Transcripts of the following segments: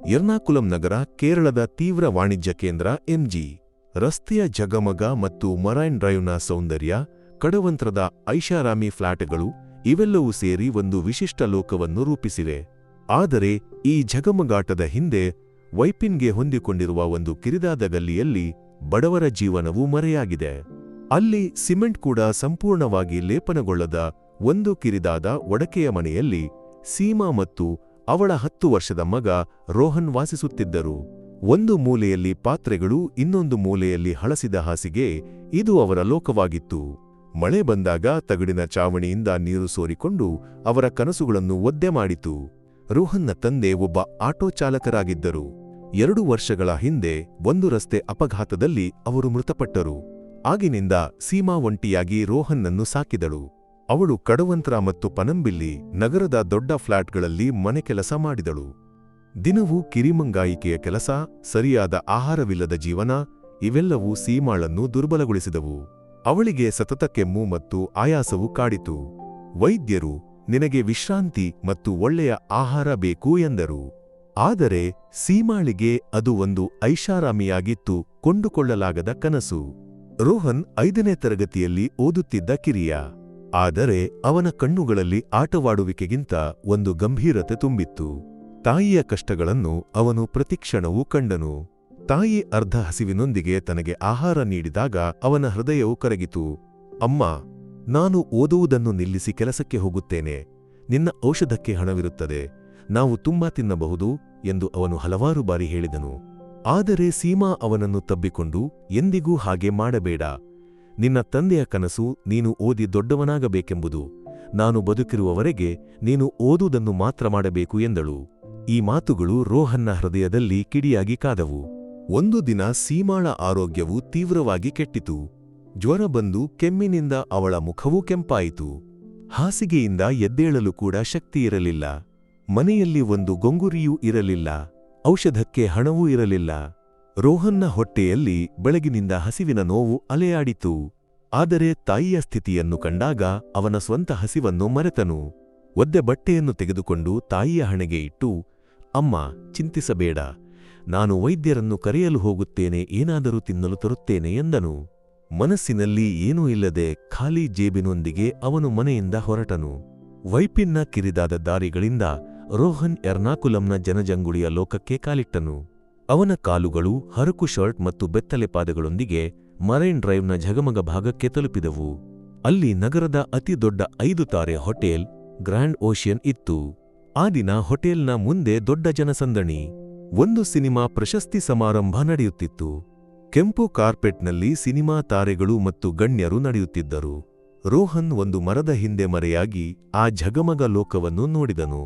ಎರ್ನಾಕುಲಂ ನಗರ, ಕೇರಳದ ತೀವ್ರ ವಾಣಿಜ್ಯ ಕೇಂದ್ರ, ಎಂಜಿ. ರಸ್ತೆಯ ಜಗಮಗ ಮತ್ತು ಮರೈನ್ ಡ್ರೈವ್ನ ಸೌಂದರ್ಯ, ಕಡವಂತ್ರದ ಐಷಾರಾಮಿ ಫ್ಲಾಟ್ಗಳು ಇವೆಲ್ಲವೂ ಸೇರಿ ಒಂದು ವಿಶಿಷ್ಟ ಲೋಕವನ್ನು ರೂಪಿಸಿವೆ. ಆದರೆ, ಈ ಜಗಮಗಾಟದ ಹಿಂದೆ ವೈಪಿನ್ಗೆ ಹೊಂದಿಕೊಂಡಿರುವ ಒಂದು ಕಿರಿದಾದ ಗಲ್ಲಿಯಲ್ಲಿ ಬಡವರ ಜೀವನವು ಮರೆಯಾಗಿದೆ. ಅಲ್ಲಿ ಸಿಮೆಂಟ್ ಕೂಡ ಸಂಪೂರ್ಣವಾಗಿ ಲೇಪನಗೊಳ್ಳದ ಒಂದು ಕಿರಿದಾದ ಒಡಕೆಯ ಮನೆಯಲ್ಲಿ ಸೀಮಾ ಮತ್ತು ಅವಳ ಹತ್ತು ವರ್ಷದ ಮಗ ರೋಹನ್ ವಾಸಿಸುತ್ತಿದ್ದರು. ಒಂದು ಮೂಲೆಯಲ್ಲಿ ಪಾತ್ರೆಗಳು, ಇನ್ನೊಂದು ಮೂಲೆಯಲ್ಲಿ ಹಳಸಿದ ಹಾಸಿಗೆ, ಇದು ಅವರ ಲೋಕವಾಗಿತ್ತು. ಮಳೆ ಬಂದಾಗ ತಗಡಿನ ಚಾವಣಿಯಿಂದ ನೀರು ಸೋರಿಕೊಂಡು ಅವರ ಕನಸುಗಳನ್ನು ಒದ್ದೆ ಮಾಡಿತು. ರೋಹನ್ನ ತಂದೆ ಒಬ್ಬ ಆಟೋ ಚಾಲಕರಾಗಿದ್ದರು. ಎರಡು ವರ್ಷಗಳ ಹಿಂದೆ ಒಂದು ರಸ್ತೆ ಅಪಘಾತದಲ್ಲಿ ಅವರು ಮೃತಪಟ್ಟರು. ಆಗಿನಿಂದ ಸೀಮಾ ಒಂಟಿಯಾಗಿ ರೋಹನ್ನನ್ನು ಸಾಕಿದಳು. ಅವಳು ಕಡವಂತ್ರ ಮತ್ತು ಪನಂಬಿಲ್ಲಿ ನಗರದ ದೊಡ್ಡ ಫ್ಲಾಟ್ಗಳಲ್ಲಿ ಮನೆ ಕೆಲಸ ಮಾಡಿದಳು. ದಿನವೂ ಕಿರಿಮಂಗಾಯಿಕೆಯ ಕೆಲಸ, ಸರಿಯಾದ ಆಹಾರವಿಲ್ಲದ ಜೀವನ, ಇವೆಲ್ಲವೂ ಸೀಮಾಳನ್ನು ದುರ್ಬಲಗೊಳಿಸಿದವು. ಅವಳಿಗೆ ಸತತ ಕೆಮ್ಮು ಮತ್ತು ಆಯಾಸವು ಕಾಡಿತು. ವೈದ್ಯರು, ನಿನಗೆ ವಿಶ್ರಾಂತಿ ಮತ್ತು ಒಳ್ಳೆಯ ಆಹಾರ ಬೇಕು ಎಂದರು. ಆದರೆ ಸೀಮಾಳಿಗೆ ಅದು ಒಂದು ಐಷಾರಾಮಿಯಾಗಿತ್ತು, ಕೊಂಡುಕೊಳ್ಳಲಾಗದ ಕನಸು. ರೋಹನ್ ಐದನೇ ತರಗತಿಯಲ್ಲಿ ಓದುತ್ತಿದ್ದ ಕಿರಿಯ. ಆದರೆ ಅವನ ಕಣ್ಣುಗಳಲ್ಲಿ ಆಟವಾಡುವಿಕೆಗಿಂತ ಒಂದು ಗಂಭೀರತೆ ತುಂಬಿತ್ತು. ತಾಯಿಯ ಕಷ್ಟಗಳನ್ನು ಅವನು ಪ್ರತಿಕ್ಷಣವೂ ಕಂಡನು. ತಾಯಿ ಅರ್ಧ ಹಸಿವಿನೊಂದಿಗೆ ತನಗೆ ಆಹಾರ ನೀಡಿದಾಗ ಅವನ ಹೃದಯವು ಕರಗಿತು. ಅಮ್ಮ, ನಾನು ಓದುವುದನ್ನು ನಿಲ್ಲಿಸಿ ಕೆಲಸಕ್ಕೆ ಹೋಗುತ್ತೇನೆ. ನಿನ್ನ ಔಷಧಕ್ಕೆ ಹಣವಿರುತ್ತದೆ. ನಾವು ತುಂಬಾ ತಿನ್ನಬಹುದು, ಎಂದು ಅವನು ಹಲವಾರು ಬಾರಿ ಹೇಳಿದನು. ಆದರೆ ಸೀಮಾ ಅವನನ್ನು ತಬ್ಬಿಕೊಂಡು, ಎಂದಿಗೂ ಹಾಗೆ ಮಾಡಬೇಡ. ನಿನ್ನ ತಂದೆಯ ಕನಸು ನೀನು ಓದಿ ದೊಡ್ಡವನಾಗಬೇಕೆಂಬುದು. ನಾನು ಬದುಕಿರುವವರೆಗೆ ನೀನು ಓದುವುದನ್ನು ಮಾತ್ರ ಮಾಡಬೇಕು ಎಂದಳು. ಈ ಮಾತುಗಳು ರೋಹನ್ನ ಹೃದಯದಲ್ಲಿ ಕಿಡಿಯಾಗಿ ಕಾದವು. ಒಂದು ದಿನ ಸೀಮಾಳ ಆರೋಗ್ಯವು ತೀವ್ರವಾಗಿ ಕೆಟ್ಟಿತು. ಜ್ವರ ಬಂದು ಕೆಮ್ಮಿನಿಂದ ಅವಳ ಮುಖವೂ ಕೆಂಪಾಯಿತು. ಹಾಸಿಗೆಯಿಂದ ಎದ್ದೇಳಲು ಕೂಡ ಶಕ್ತಿಯಿರಲಿಲ್ಲ ಮನೆಯಲ್ಲಿ ಒಂದು ಗೊಂಗುರಿಯೂ ಇರಲಿಲ್ಲ. ಔಷಧಕ್ಕೆ ಹಣವೂ ಇರಲಿಲ್ಲ. ರೋಹನ್ನ ಹೊಟ್ಟೆಯಲ್ಲಿ ಬೆಳಗಿನಿಂದ ಹಸಿವಿನ ನೋವು ಅಲೆಯಾಡಿತು. ಆದರೆ ತಾಯಿಯ ಸ್ಥಿತಿಯನ್ನು ಕಂಡಾಗ ಅವನ ಸ್ವಂತ ಹಸಿವನ್ನು ಮರೆತನು. ಒದ್ದೆ ಬಟ್ಟೆಯನ್ನು ತೆಗೆದುಕೊಂಡು ತಾಯಿಯ ಹಣೆಗೆ ಇಟ್ಟು, ಅಮ್ಮ, ಚಿಂತಿಸಬೇಡ. ನಾನು ವೈದ್ಯರನ್ನು ಕರೆಯಲು ಹೋಗುತ್ತೇನೆ, ಏನಾದರೂ ತಿನ್ನಲು ತರುತ್ತೇನೆ ಎಂದನು. ಮನಸ್ಸಿನಲ್ಲಿ ಏನೂ ಇಲ್ಲದೆ ಖಾಲಿ ಜೇಬಿನೊಂದಿಗೆ ಅವನು ಮನೆಯಿಂದ ಹೊರಟನು. ವೈಪಿನ್ನ ಕಿರಿದಾದ ದಾರಿಗಳಿಂದ ರೋಹನ್ ಎರ್ನಾಕುಲಂನ ಜನಜಂಗುಳಿಯ ಲೋಕಕ್ಕೆ ಕಾಲಿಟ್ಟನು. ಅವನ ಕಾಲುಗಳು ಹರಕು ಶರ್ಟ್ ಮತ್ತು ಬೆತ್ತಲೆ ಪಾದಗಳೊಂದಿಗೆ ಮರೈನ್ ಡ್ರೈವ್ನ ಝಗಮಗ ಭಾಗಕ್ಕೆ ತಲುಪಿದವು. ಅಲ್ಲಿ ನಗರದ ಅತಿ ದೊಡ್ಡ ಐದು ತಾರೆ ಹೋಟೆಲ್ ಗ್ರ್ಯಾಂಡ್ ಓಷಿಯನ್ ಇತ್ತು. ಆ ದಿನ ಹೋಟೆಲ್ನ ಮುಂದೆ ದೊಡ್ಡ ಜನಸಂದಣಿ, ಒಂದು ಸಿನಿಮಾ ಪ್ರಶಸ್ತಿ ಸಮಾರಂಭ ನಡೆಯುತ್ತಿತ್ತು. ಕೆಂಪು ಕಾರ್ಪೆಟ್ನಲ್ಲಿ ಸಿನಿಮಾ ತಾರೆಗಳು ಮತ್ತು ಗಣ್ಯರು ನಡೆಯುತ್ತಿದ್ದರು. ರೋಹನ್ ಒಂದು ಮರದ ಹಿಂದೆ ಮರೆಯಾಗಿ ಆ ಝಗಮಗ ಲೋಕವನ್ನು ನೋಡಿದನು.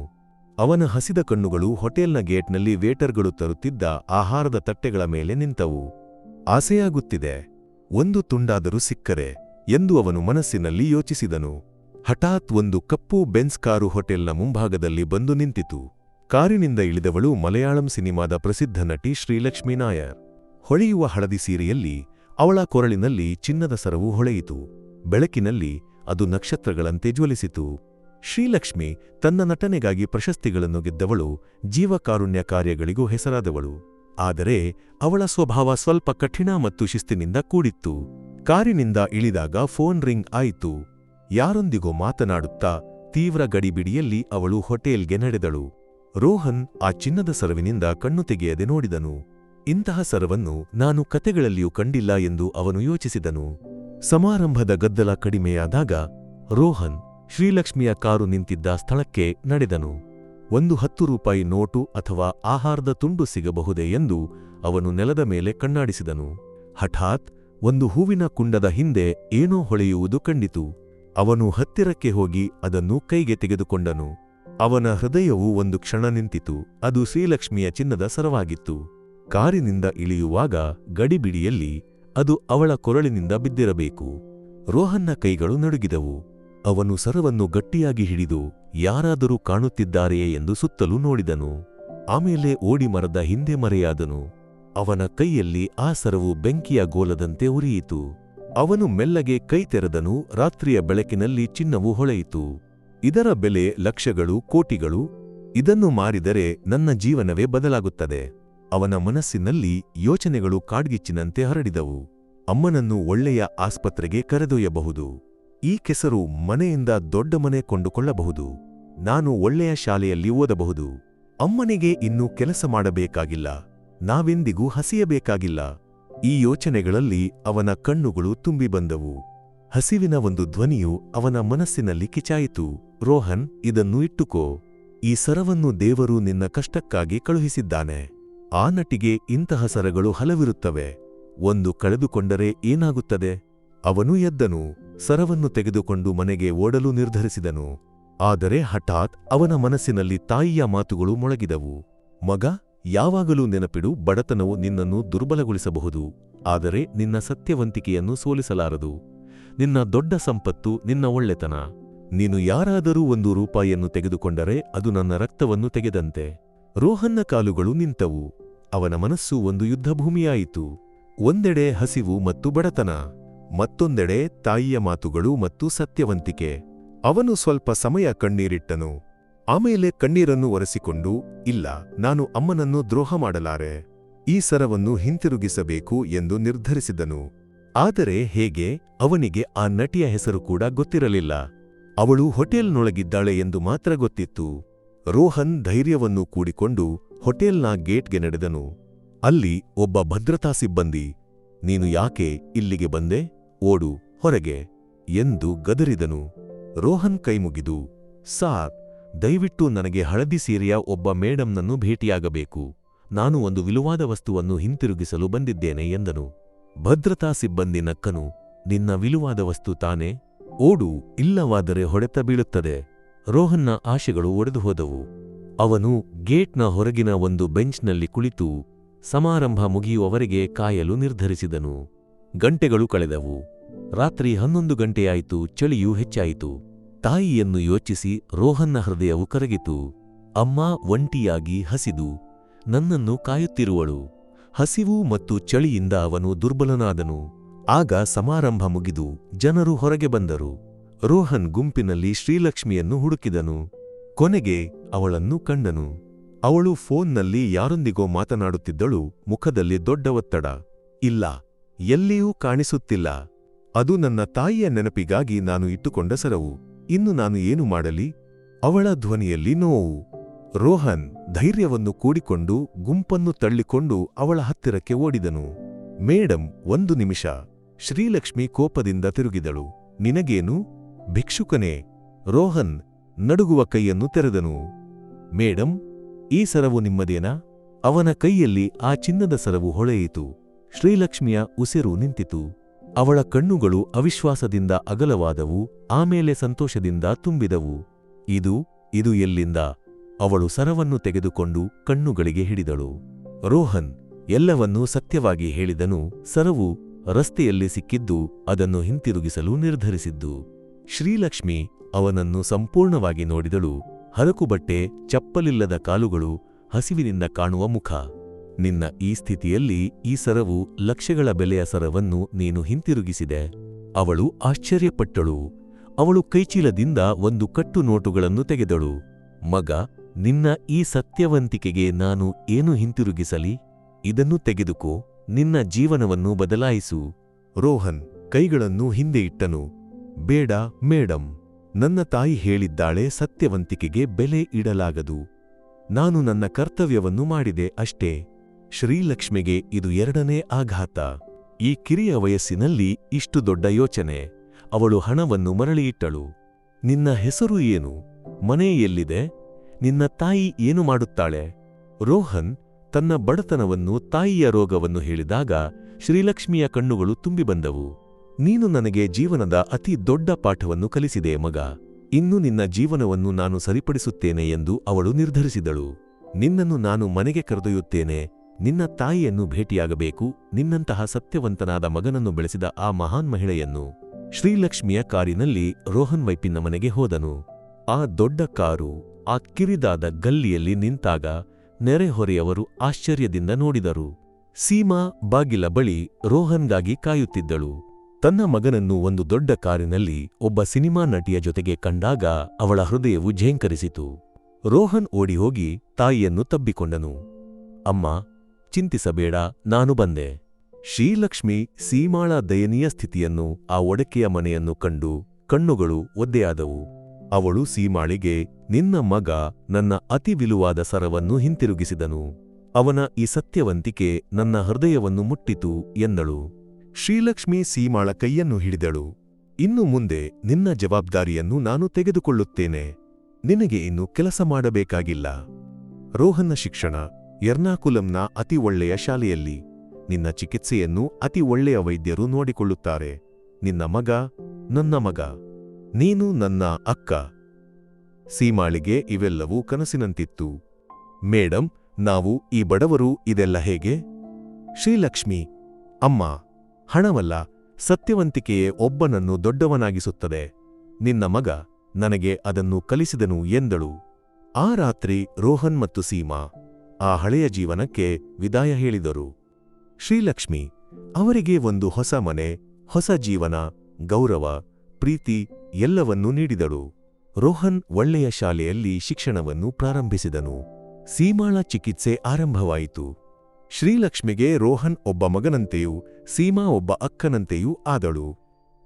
ಅವನ ಹಸಿದ ಕಣ್ಣುಗಳು ಹೋಟೆಲ್ನ ಗೇಟ್ನಲ್ಲಿ ವೇಟರ್ಗಳು ತರುತ್ತಿದ್ದ ಆಹಾರದ ತಟ್ಟೆಗಳ ಮೇಲೆ ನಿಂತವು. ಆಸೆಯಾಗುತ್ತಿದೆ, ಒಂದು ತುಂಡಾದರೂ ಸಿಕ್ಕರೆ, ಎಂದು ಅವನು ಮನಸ್ಸಿನಲ್ಲಿ ಯೋಚಿಸಿದನು. ಹಠಾತ್ ಒಂದು ಕಪ್ಪು ಬೆನ್ಸ್ ಕಾರು ಹೋಟೆಲ್ನ ಮುಂಭಾಗದಲ್ಲಿ ಬಂದು ನಿಂತಿತು. ಕಾರಿನಿಂದ ಇಳಿದವಳು ಮಲಯಾಳಂ ಸಿನಿಮಾದ ಪ್ರಸಿದ್ಧ ನಟಿ ಶ್ರೀಲಕ್ಷ್ಮೀನಾಯರ್ ಹೊಳೆಯುವ ಹಳದಿ ಸೀರೆಯಲ್ಲಿ ಅವಳ ಕೊರಳಿನಲ್ಲಿ ಚಿನ್ನದ ಸರವು ಹೊಳೆಯಿತು. ಬೆಳಕಿನಲ್ಲಿ ಅದು ನಕ್ಷತ್ರಗಳಂತೆ ಜ್ವಲಿಸಿತು. ಶ್ರೀಲಕ್ಷ್ಮಿ ತನ್ನ ನಟನೆಗಾಗಿ ಪ್ರಶಸ್ತಿಗಳನ್ನು ಗೆದ್ದವಳು, ಜೀವಕಾರುಣ್ಯ ಕಾರ್ಯಗಳಿಗೂ ಹೆಸರಾದವಳು. ಆದರೆ, ಅವಳ ಸ್ವಭಾವ ಸ್ವಲ್ಪ ಕಠಿಣ ಮತ್ತು ಶಿಸ್ತಿನಿಂದ ಕೂಡಿತ್ತು. ಕಾರಿನಿಂದ ಇಳಿದಾಗ ಫೋನ್ ರಿಂಗ್ ಆಯಿತು. ಯಾರೊಂದಿಗೋ ಮಾತನಾಡುತ್ತಾ ತೀವ್ರ ಗಡಿಬಿಡಿಯಲ್ಲಿ ಅವಳು ಹೋಟೆಲ್ಗೆ ನಡೆದಳು. ರೋಹನ್ ಆ ಚಿನ್ನದ ಸರವಿನಿಂದ ಕಣ್ಣು ತೆಗೆಯದೆ ನೋಡಿದನು. ಇಂತಹ ಸರವನ್ನು ನಾನು ಕತೆಗಳಲ್ಲಿಯೂ ಕಂಡಿಲ್ಲ ಎಂದು ಅವನು ಯೋಚಿಸಿದನು. ಸಮಾರಂಭದ ಗದ್ದಲ ಕಡಿಮೆಯಾದಾಗ ರೋಹನ್ ಶ್ರೀಲಕ್ಷ್ಮಿಯ ಕಾರು ನಿಂತಿದ್ದ ಸ್ಥಳಕ್ಕೆ ನಡೆದನು. ಒಂದು ಹತ್ತು ರೂಪಾಯಿ ನೋಟು ಅಥವಾ ಆಹಾರದ ತುಂಡು ಸಿಗಬಹುದೇ ಎಂದು ಅವನು ನೆಲದ ಮೇಲೆ ಕಣ್ಣಾಡಿಸಿದನು. ಹಠಾತ್ ಒಂದು ಹೂವಿನ ಕುಂಡದ ಹಿಂದೆ ಏನೋ ಹೊಳೆಯುವುದು ಕಂಡಿತು. ಅವನು ಹತ್ತಿರಕ್ಕೆ ಹೋಗಿ ಅದನ್ನು ಕೈಗೆ ತೆಗೆದುಕೊಂಡನು. ಅವನ ಹೃದಯವು ಒಂದು ಕ್ಷಣ ನಿಂತಿತು. ಅದು ಶ್ರೀಲಕ್ಷ್ಮಿಯ ಚಿನ್ನದ ಸರವಾಗಿತ್ತು. ಕಾರಿನಿಂದ ಇಳಿಯುವಾಗ ಗಡಿಬಿಡಿಯಲ್ಲಿ ಅದು ಅವಳ ಕೊರಳಿನಿಂದ ಬಿದ್ದಿರಬೇಕು. ರೋಹನ್ನ ಕೈಗಳು ನಡುಗಿದವು. ಅವನು ಸರವನ್ನು ಗಟ್ಟಿಯಾಗಿ ಹಿಡಿದು ಯಾರಾದರೂ ಕಾಣುತ್ತಿದ್ದಾರೆಯೇ ಎಂದು ಸುತ್ತಲೂ ನೋಡಿದನು. ಆಮೇಲೆ ಓಡಿ ಮರದ ಹಿಂದೆ ಮರೆಯಾದನು. ಅವನ ಕೈಯಲ್ಲಿ ಆ ಸರವು ಬೆಂಕಿಯ ಗೋಲದಂತೆ ಉರಿಯಿತು. ಅವನು ಮೆಲ್ಲಗೆ ಕೈ ತೆರೆದನು, ರಾತ್ರಿಯ ಬೆಳಕಿನಲ್ಲಿ ಚಿನ್ನವು ಹೊಳೆಯಿತು. ಇದರ ಬೆಲೆ ಲಕ್ಷಗಳು, ಕೋಟಿಗಳು. ಇದನ್ನು ಮಾರಿದರೆ ನನ್ನ ಜೀವನವೇ ಬದಲಾಗುತ್ತದೆ. ಅವನ ಮನಸ್ಸಿನಲ್ಲಿ ಯೋಚನೆಗಳು ಕಾಡ್ಗಿಚ್ಚಿನಂತೆ ಹರಡಿದವು. ಅಮ್ಮನನ್ನು ಒಳ್ಳೆಯ ಆಸ್ಪತ್ರೆಗೆ ಕರೆದೊಯ್ಯಬಹುದು. ಈ ಕೆಸರು ಮನೆಯಿಂದ ದೊಡ್ಡ ಮನೆ ಕೊಂಡುಕೊಳ್ಳಬಹುದು. ನಾನು ಒಳ್ಳೆಯ ಶಾಲೆಯಲ್ಲಿ ಓದಬಹುದು. ಅಮ್ಮನಿಗೆ ಇನ್ನೂ ಕೆಲಸ ಮಾಡಬೇಕಾಗಿಲ್ಲ. ನಾವೆಂದಿಗೂ ಹಸಿಯಬೇಕಾಗಿಲ್ಲ. ಈ ಯೋಚನೆಗಳಲ್ಲಿ ಅವನ ಕಣ್ಣುಗಳು ತುಂಬಿ ಬಂದವು. ಹಸಿವಿನ ಒಂದು ಧ್ವನಿಯು ಅವನ ಮನಸ್ಸಿನಲ್ಲಿ ಕಿಚಾಯಿತು. ರೋಹನ್, ಇದನ್ನು ಇಟ್ಟುಕೋ. ಈ ಸರವನ್ನು ದೇವರು ನಿನ್ನ ಕಷ್ಟಕ್ಕಾಗಿ ಕಳುಹಿಸಿದ್ದಾನೆ. ಆ ನಟಿಗೆ ಇಂತಹ ಸರಗಳು ಹಲವಿರುತ್ತವೆ. ಒಂದು ಕಳೆದುಕೊಂಡರೆ ಏನಾಗುತ್ತದೆ? ಅವನು ಎದ್ದನು. ಸರವನ್ನು ತೆಗೆದುಕೊಂಡು ಮನೆಗೆ ಓಡಲು ನಿರ್ಧರಿಸಿದನು. ಆದರೆ ಹಠಾತ್ ಅವನ ಮನಸ್ಸಿನಲ್ಲಿ ತಾಯಿಯ ಮಾತುಗಳು ಮೊಳಗಿದವು. ಮಗ, ಯಾವಾಗಲೂ ನೆನಪಿಡು, ಬಡತನವು ನಿನ್ನನ್ನು ದುರ್ಬಲಗೊಳಿಸಬಹುದು. ಆದರೆ ನಿನ್ನ ಸತ್ಯವಂತಿಕೆಯನ್ನು ಸೋಲಿಸಲಾರದು. ನಿನ್ನ ದೊಡ್ಡ ಸಂಪತ್ತು ನಿನ್ನ ಒಳ್ಳೆತನ. ನೀನು ಯಾರಾದರೂ ಒಂದು ರೂಪಾಯಿಯನ್ನು ತೆಗೆದುಕೊಂಡರೆ ಅದು ನನ್ನ ರಕ್ತವನ್ನು ತೆಗೆದಂತೆ. ರೋಹನ್ನ ಕಾಲುಗಳು ನಿಂತವು. ಅವನ ಮನಸ್ಸು ಒಂದು ಯುದ್ಧಭೂಮಿಯಾಯಿತು. ಒಂದೆಡೆ ಹಸಿವು ಮತ್ತು ಬಡತನ. ಮತ್ತೊಂದೆಡೆ ತಾಯಿಯ ಮಾತುಗಳು ಮತ್ತು ಸತ್ಯವಂತಿಕೆ. ಅವನು ಸ್ವಲ್ಪ ಸಮಯ ಕಣ್ಣೀರಿಟ್ಟನು. ಆಮೇಲೆ ಕಣ್ಣೀರನ್ನು ಒರೆಸಿಕೊಂಡು, ಇಲ್ಲ, ನಾನು ಅಮ್ಮನನ್ನು ದ್ರೋಹ ಮಾಡಲಾರೆ. ಈ ಸರವನ್ನು ಹಿಂತಿರುಗಿಸಬೇಕು ಎಂದು ನಿರ್ಧರಿಸಿದನು. ಆದರೆ ಹೇಗೆ? ಅವನಿಗೆ ಆ ನಟಿಯ ಹೆಸರು ಕೂಡ ಗೊತ್ತಿರಲಿಲ್ಲ. ಅವಳು ಹೋಟೆಲ್ನೊಳಗಿದ್ದಾಳೆ ಎಂದು ಮಾತ್ರ ಗೊತ್ತಿತ್ತು. ರೋಹನ್ ಧೈರ್ಯವನ್ನು ಕೂಡಿಕೊಂಡು ಹೋಟೆಲ್ನ ಗೇಟ್ಗೆ ನಡೆದನು. ಅಲ್ಲಿ ಒಬ್ಬ ಭದ್ರತಾ ಸಿಬ್ಬಂದಿ, ನೀನು ಯಾಕೆ ಇಲ್ಲಿಗೆ ಬಂದೆ? ಓಡು ಹೊರಗೆ ಎಂದು ಗದರಿದನು. ರೋಹನ್ ಕೈಮುಗಿದು ಸಾರ್, ದಯವಿಟ್ಟು ನನಗೆ ಹಳದಿ ಸೀರೆಯ ಒಬ್ಬ ಮೇಡಂನನ್ನು ಭೇಟಿಯಾಗಬೇಕು. ನಾನು ಒಂದು ವಿಲುವಾದ ವಸ್ತುವನ್ನು ಹಿಂತಿರುಗಿಸಲು ಬಂದಿದ್ದೇನೆ, ಎಂದನು. ಭದ್ರತಾ ಸಿಬ್ಬಂದಿ ನಕ್ಕನು, ನಿನ್ನ ವಿಲುವಾದ ವಸ್ತು ತಾನೇ? ಓಡು, ಇಲ್ಲವಾದರೆ ಹೊಡೆತ ಬೀಳುತ್ತದೆ. ರೋಹನ್ನ ಆಶೆಗಳು ಒಡೆದು ಹೋದವು ಅವನು ಗೇಟ್ನ ಹೊರಗಿನ ಒಂದು ಬೆಂಚ್ನಲ್ಲಿ ಕುಳಿತು ಸಮಾರಂಭ ಮುಗಿಯುವವರೆಗೆ ಕಾಯಲು ನಿರ್ಧರಿಸಿದನು. ಗಂಟೆಗಳು ಕಳೆದವು. ರಾತ್ರಿ ಹನ್ನೊಂದು ಗಂಟೆಯಾಯಿತು, ಚಳಿಯೂ ಹೆಚ್ಚಾಯಿತು. ತಾಯಿಯನ್ನು ಯೋಚಿಸಿ ರೋಹನ್ನ ಹೃದಯವು ಕರಗಿತು. ಅಮ್ಮ ಒಂಟಿಯಾಗಿ ಹಸಿದು, ನನ್ನನ್ನು ಕಾಯುತ್ತಿರುವಳು. ಹಸಿವು ಮತ್ತು ಚಳಿಯಿಂದ ಅವನು ದುರ್ಬಲನಾದನು. ಆಗ ಸಮಾರಂಭ ಮುಗಿದು ಜನರು ಹೊರಗೆ ಬಂದರು. ರೋಹನ್ ಗುಂಪಿನಲ್ಲಿ ಶ್ರೀಲಕ್ಷ್ಮಿಯನ್ನು ಹುಡುಕಿದನು. ಕೊನೆಗೆ ಅವಳನ್ನು ಕಂಡನು. ಅವಳು ಫೋನ್ನಲ್ಲಿ ಯಾರೊಂದಿಗೋ ಮಾತನಾಡುತ್ತಿದ್ದಳು, ಮುಖದಲ್ಲಿ ದೊಡ್ಡ ಒತ್ತಡ. ಇಲ್ಲ ಎಲ್ಲಿಯೂ ಕಾಣಿಸುತ್ತಿಲ್ಲ. ಅದು ನನ್ನ ತಾಯಿಯ ನೆನಪಿಗಾಗಿ ನಾನು ಇಟ್ಟುಕೊಂಡ ಸರವು. ಇನ್ನು ನಾನು ಏನು ಮಾಡಲಿ? ಅವಳ ಧ್ವನಿಯಲ್ಲಿ ನೋವು. ರೋಹನ್ ಧೈರ್ಯವನ್ನು ಕೂಡಿಕೊಂಡು ಗುಂಪನ್ನು ತಳ್ಳಿಕೊಂಡು ಅವಳ ಹತ್ತಿರಕ್ಕೆ ಓಡಿದನು. ಮೇಡಂ, ಒಂದು ನಿಮಿಷ. ಶ್ರೀಲಕ್ಷ್ಮಿ ಕೋಪದಿಂದ ತಿರುಗಿದಳು. ನಿನಗೇನು? ಭಿಕ್ಷುಕನೇ. ರೋಹನ್ ನಡುಗುವ ಕೈಯನ್ನು ತೆರೆದನು. ಮೇಡಂ, ಈ ಸರವು ನಿಮ್ಮದೇನಾ? ಅವನ ಕೈಯಲ್ಲಿ ಆ ಚಿನ್ನದ ಸರವು ಹೊಳೆಯಿತು. ಶ್ರೀಲಕ್ಷ್ಮಿಯ ಉಸಿರು ನಿಂತಿತು. ಅವಳ ಕಣ್ಣುಗಳು ಅವಿಶ್ವಾಸದಿಂದ ಅಗಲವಾದವು, ಆಮೇಲೆ ಸಂತೋಷದಿಂದ ತುಂಬಿದವು. ಇದು ಇದು ಎಲ್ಲಿಂದ? ಅವಳು ಸರವನ್ನು ತೆಗೆದುಕೊಂಡು ಕಣ್ಣುಗಳಿಗೆ ಹಿಡಿದಳು. ರೋಹನ್, ಎಲ್ಲವನ್ನೂ ಸತ್ಯವಾಗಿ ಹೇಳಿದನು. ಸರವು ರಸ್ತೆಯಲ್ಲಿ ಸಿಕ್ಕಿದ್ದು ಅದನ್ನು ಹಿಂತಿರುಗಿಸಲು ನಿರ್ಧರಿಸಿದ್ದು. ಶ್ರೀಲಕ್ಷ್ಮಿ ಅವನನ್ನು ಸಂಪೂರ್ಣವಾಗಿ ನೋಡಿದಳು. ಹರಕುಬಟ್ಟೆ, ಚಪ್ಪಲಿಲ್ಲದ ಕಾಲುಗಳು ಹಸಿವಿನಿಂದ ಕಾಣುವ ಮುಖ. ನಿನ್ನ ಈ ಸ್ಥಿತಿಯಲ್ಲಿ ಈ ಸರವು ಲಕ್ಷಗಳ ಬೆಲೆಯ ಸರವನ್ನು ನೀನು ಹಿಂತಿರುಗಿಸಿದೆ. ಅವಳು ಆಶ್ಚರ್ಯಪಟ್ಟಳು. ಅವಳು ಕೈಚೀಲದಿಂದ ಒಂದು ಕಟ್ಟು ನೋಟುಗಳನ್ನು ತೆಗೆದಳು. ಮಗ, ನಿನ್ನ ಈ ಸತ್ಯವಂತಿಕೆಗೆ ನಾನು ಏನು ಹಿಂತಿರುಗಿಸಲಿ? ಇದನ್ನು ತೆಗೆದುಕೋ, ನಿನ್ನ ಜೀವನವನ್ನು ಬದಲಾಯಿಸು. ರೋಹನ್ ಕೈಗಳನ್ನು ಹಿಂದೆ ಇಟ್ಟನು. ಬೇಡ, ಮೇಡಂ, ನನ್ನ ತಾಯಿ ಹೇಳಿದ್ದಾಳೆ ಸತ್ಯವಂತಿಕೆಗೆ ಬೆಲೆ ಇಡಲಾಗದು. ನಾನು ನನ್ನ ಕರ್ತವ್ಯವನ್ನು ಮಾಡಿದೆ ಅಷ್ಟೇ. ಶ್ರೀಲಕ್ಷ್ಮಿಗೆ ಇದು ಎರಡನೇ ಆಘಾತ. ಈ ಕಿರಿಯ ವಯಸ್ಸಿನಲ್ಲಿ ಇಷ್ಟು ದೊಡ್ಡ ಯೋಚನೆ. ಅವಳು ಹಣವನ್ನು ಮರಳಿಯಿಟ್ಟಳು. ನಿನ್ನ ಹೆಸರು ಏನು? ಮನೆ ಎಲ್ಲಿದೆ? ನಿನ್ನ ತಾಯಿ ಏನು ಮಾಡುತ್ತಾಳೆ? ರೋಹನ್ ತನ್ನ ಬಡತನವನ್ನು ತಾಯಿಯ ರೋಗವನ್ನು ಹೇಳಿದಾಗ ಶ್ರೀಲಕ್ಷ್ಮಿಯ ಕಣ್ಣುಗಳು ತುಂಬಿ ಬಂದವು. ನೀನು ನನಗೆ ಜೀವನದ ಅತಿ ದೊಡ್ಡ ಪಾಠವನ್ನು ಕಲಿಸಿದೆ ಮಗ. ಇನ್ನು ನಿನ್ನ ಜೀವನವನ್ನು ನಾನು ಸರಿಪಡಿಸುತ್ತೇನೆ ಎಂದು ಅವಳು ನಿರ್ಧರಿಸಿದಳು. ನಿನ್ನನ್ನು ನಾನು ಮನೆಗೆ ಕರೆದೊಯ್ಯುತ್ತೇನೆ. ನಿನ್ನ ತಾಯಿಯನ್ನು ಭೇಟಿಯಾಗಬೇಕು, ನಿನ್ನಂತಹ ಸತ್ಯವಂತನಾದ ಮಗನನ್ನು ಬೆಳೆಸಿದ ಆ ಮಹಾನ್ ಮಹಿಳೆಯನ್ನು ಶ್ರೀಲಕ್ಷ್ಮಿಯ ಕಾರಿನಲ್ಲಿ ರೋಹನ್ ವೈಪಿನ ಮನೆಗೆ ಹೋದನು. ಆ ದೊಡ್ಡ ಕಾರು ಆ ಕಿರಿದಾದ ಗಲ್ಲಿಯಲ್ಲಿ ನಿಂತಾಗ ನೆರೆಹೊರೆಯವರು ಆಶ್ಚರ್ಯದಿಂದ ನೋಡಿದರು. ಸೀಮಾ ಬಾಗಿಲ ಬಳಿ ರೋಹನ್ಗಾಗಿ ಕಾಯುತ್ತಿದ್ದಳು. ತನ್ನ ಮಗನನ್ನು ಒಂದು ದೊಡ್ಡ ಕಾರಿನಲ್ಲಿ ಒಬ್ಬ ಸಿನಿಮಾ ನಟಿಯ ಜೊತೆಗೆ ಕಂಡಾಗ ಅವಳ ಹೃದಯವು ಝೇಂಕರಿಸಿತು. ರೋಹನ್ ಓಡಿಹೋಗಿ ತಾಯಿಯನ್ನು ತಬ್ಬಿಕೊಂಡನು. ಅಮ್ಮ ಚಿಂತಿಸಬೇಡ, ನಾನು ಬಂದೆ. ಶ್ರೀಲಕ್ಷ್ಮಿ ಸೀಮಾಳ ದಯನೀಯ ಸ್ಥಿತಿಯನ್ನು ಆ ಒಡಕೆಯ ಮನೆಯನ್ನು ಕಂಡು ಕಣ್ಣುಗಳು ಒದ್ದೆಯಾದವು. ಅವಳು ಸೀಮಾಳಿಗೆ, ನಿನ್ನ ಮಗ ನನ್ನ ಅತಿ ವಿಲುವಾದ ಸರವನ್ನು ಹಿಂತಿರುಗಿಸಿದನು. ಅವನ ಈ ಸತ್ಯವಂತಿಕೆ ನನ್ನ ಹೃದಯವನ್ನು ಮುಟ್ಟಿತು ಎಂದಳು. ಶ್ರೀಲಕ್ಷ್ಮಿ ಸೀಮಾಳ ಕೈಯನ್ನು ಹಿಡಿದಳು. ಇನ್ನು ಮುಂದೆ ನಿನ್ನ ಜವಾಬ್ದಾರಿಯನ್ನು ನಾನು ತೆಗೆದುಕೊಳ್ಳುತ್ತೇನೆ. ನಿನಗೆ ಇನ್ನು ಕೆಲಸ ಮಾಡಬೇಕಾಗಿಲ್ಲ. ರೋಹನ್ನ ಶಿಕ್ಷಣ. ಎರ್ನಾಕುಲಂನ ಅತಿ ಒಳ್ಳೆಯ ಶಾಲೆಯಲ್ಲಿ. ನಿನ್ನ ಚಿಕಿತ್ಸೆಯನ್ನು ಅತಿ ಒಳ್ಳೆಯ ವೈದ್ಯರು ನೋಡಿಕೊಳ್ಳುತ್ತಾರೆ. ನಿನ್ನ ಮಗ, ನನ್ನ ಮಗ, ನೀನು ನನ್ನ ಅಕ್ಕ. ಸೀಮಾಳಿಗೆ ಇವೆಲ್ಲವೂ ಕನಸಿನಂತಿತ್ತು. ಮೇಡಂ, ನಾವು ಈ ಬಡವರು ಇದೆಲ್ಲ ಹೇಗೆ? ಶ್ರೀಲಕ್ಷ್ಮಿ, ಅಮ್ಮ, ಹಣವಲ್ಲ, ಸತ್ಯವಂತಿಕೆಯೇ ಒಬ್ಬನನ್ನು ದೊಡ್ಡವನಾಗಿಸುತ್ತದೆ. ನಿನ್ನ ಮಗ, ನನಗೆ ಅದನ್ನು ಕಲಿಸಿದನು ಎಂದಳು. ಆ ರಾತ್ರಿ ರೋಹನ್ ಮತ್ತು ಸೀಮಾ ಆ ಹಳೆಯ ಜೀವನಕ್ಕೆ ವಿದಾಯ ಹೇಳಿದರು. ಶ್ರೀಲಕ್ಷ್ಮಿ, ಅವರಿಗೆ ಒಂದು ಹೊಸ ಮನೆ, ಹೊಸ ಜೀವನ, ಗೌರವ, ಪ್ರೀತಿ ಎಲ್ಲವನ್ನೂ ನೀಡಿದಳು. ರೋಹನ್ ಒಳ್ಳೆಯ ಶಾಲೆಯಲ್ಲಿ ಶಿಕ್ಷಣವನ್ನು ಪ್ರಾರಂಭಿಸಿದನು. ಸೀಮಾಳ ಚಿಕಿತ್ಸೆ ಆರಂಭವಾಯಿತು. ಶ್ರೀಲಕ್ಷ್ಮಿಗೆ ರೋಹನ್ ಒಬ್ಬ ಮಗನಂತೆಯೂ, ಸೀಮಾ ಒಬ್ಬ ಅಕ್ಕನಂತೆಯೂ ಆದಳು.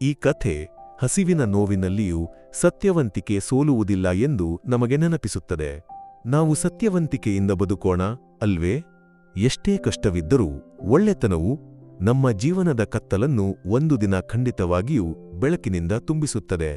ಈ ಕಥೆ ಹಸಿವಿನ ನೋವಿನಲ್ಲಿಯೂ ಸತ್ಯವಂತಿಕೆ ಸೋಲುವುದಿಲ್ಲ ಎಂದು ನಮಗೆ ನೆನಪಿಸುತ್ತದೆ. ನಾವು ಸತ್ಯವಂತಿಕೆಯಿಂದ ಬದುಕೋಣ, ಅಲ್ವೇ? ಎಷ್ಟೇ ಕಷ್ಟವಿದ್ದರೂ ಒಳ್ಳೆತನವು ನಮ್ಮ ಜೀವನದ ಕತ್ತಲನ್ನು ಒಂದು ದಿನ ಖಂಡಿತವಾಗಿಯೂ ಬೆಳಕಿನಿಂದ ತುಂಬಿಸುತ್ತದೆ.